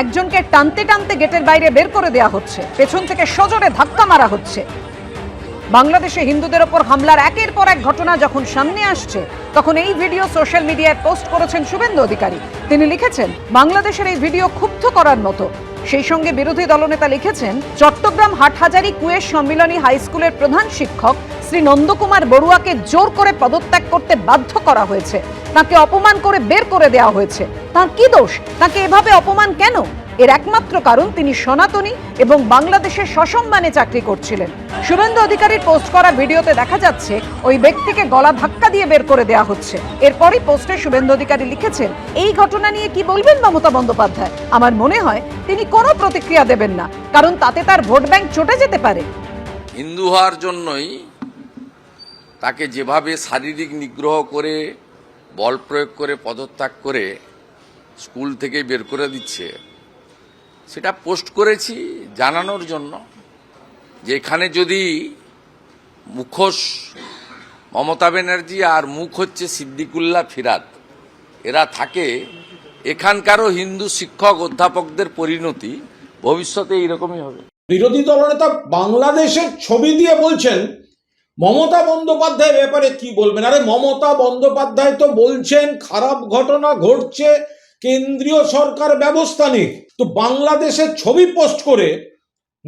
একজনকে টানতে টানতে গেটের বাইরে বের করে দেওয়া হচ্ছে। পেছন থেকে সজোরে ধাক্কা মারা হচ্ছে। বাংলাদেশে হিন্দুদের ওপর হামলার একের পর এক ঘটনা যখন সামনে আসছে, তখন এই ভিডিও সোশ্যাল মিডিয়ায় পোস্ট করেছেন শুভেন্দু অধিকারী। তিনি লিখেছেন, বাংলাদেশের এই ভিডিও ক্ষুব্ধ করার মতো। সেই সঙ্গে বিরোধী দলনেতা লিখেছেন, চট্টগ্রাম হাটহাজারি কুয়েস সম্মিলনী হাই স্কুলের প্রধান শিক্ষক শ্রী নন্দকুমার বড়ুয়াকে জোর করে পদত্যাগ করতে বাধ্য করা হয়েছে। তাকে অপমান করে বের করে দেওয়া হয়েছে। তার কি দোষ? তাকে এভাবে অপমান কেন? এর একমাত্র কারণ তিনি সনাতনী এবং বাংলাদেশের সসম্মানে চাকরি করছিলেন। শুভেন্দু অধিকারীর পোস্ট করা ভিডিওতে দেখা যাচ্ছে, ওই ব্যক্তিকে গলা ধাক্কা দিয়ে বের করে দেওয়া হচ্ছে। এরপরই পোস্টে শুভেন্দু অধিকারী লিখেছেন, এই ঘটনা নিয়ে কি বলবেন মমতা বন্দ্যোপাধ্যায়? আমার মনে হয় তিনি কোনো প্রতিক্রিয়া দেবেন না, কারণ তাতে তার ভোট ব্যাংক চটে যেতে পারে। হিন্দু হওয়ার জন্যই তাকে যেভাবে শারীরিক নিগ্রহ করে, বল প্রয়োগ করে, পদত্যাগ করে স্কুল থেকে বের করে দিচ্ছে, সেটা পোস্ট করেছি জানানোর জন্য যে এখানে যদি মুখোশ মমতা ব্যানার্জি আর মুখ হচ্ছে সিদ্দিকুল্লাহ ফিরাত এরা থাকে এখানকারও হিন্দু শিক্ষক অধ্যাপকদের পরিণতি, ভবিষ্যতে এইরকমই হবে। বিরোধী দলনেতা বাংলাদেশের ছবি দিয়ে বলছেন মমতা বন্দ্যোপাধ্যায়ের ব্যাপারে কি বলবেন? আরে, মমতা বন্দ্যোপাধ্যায় তো বলছেন, খারাপ ঘটনা ঘটছে, কেন্দ্রীয় সরকার ব্যবস্থা নিক তো বাংলাদেশের ছবি পোস্ট করে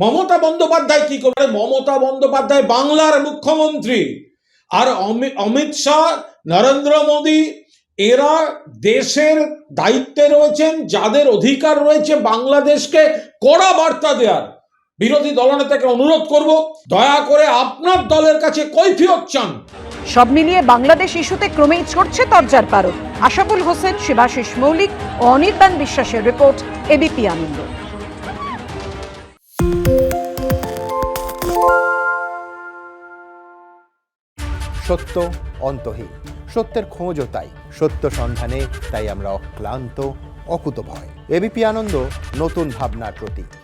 মমতা বন্দ্যোপাধ্যায় কি করবে মমতা বন্দ্যোপাধ্যায় বাংলার মুখ্যমন্ত্রী। আর অমি- অমিত শাহ, নরেন্দ্র মোদী, এরা দেশের দায়িত্বে রয়েছেন, যাদের অধিকার রয়েছে বাংলাদেশকে কড়া বার্তা দেওয়ার। বিরোধী দলনেতাকে অনুরোধ করব দয়া করে আপনার দলের কাছে কৈফিয়ত চান। সব মিলিয়ে বাংলাদেশ ইস্যুতে ক্রমেই ছড়ছে তরজার পারদ। আশাবুল হোসেন শিবাশিস মৌলিক ও অনির্বাণ বিশ্বাসের রিপোর্ট এবিপি আনন্দ। সত্য অন্তহীন। সত্যের খোঁজও তাই। সত্য সন্ধানে তাই আমরা অক্লান্ত অকুতভয়। এবিপি আনন্দ নতুন ভাবনার প্রতীক।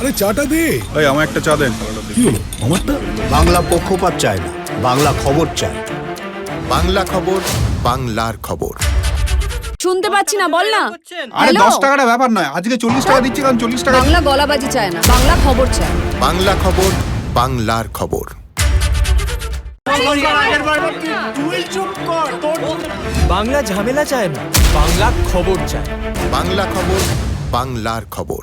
আরে চাটা দে। এই আমার একটা চা দেন। কি হলো? আমারটা? বাংলা পক্ষপাত চায় না বাংলা খবর চায়। বাংলা খবর বাংলার খবর। শুনতে পাচ্ছি না বল না। আরে দশ টাকাটা ব্যাপার নয় আজকে চল্লিশ টাকা দিচ্ছি কারণ চল্লিশ টাকা বাংলা গলাবাজি চায় না বাংলা খবর চায় বাংলা খবর বাংলার খবর। বাংলা ঝামেলা চায় না বাংলা খবর চায়। বাংলা খবর বাংলার খবর।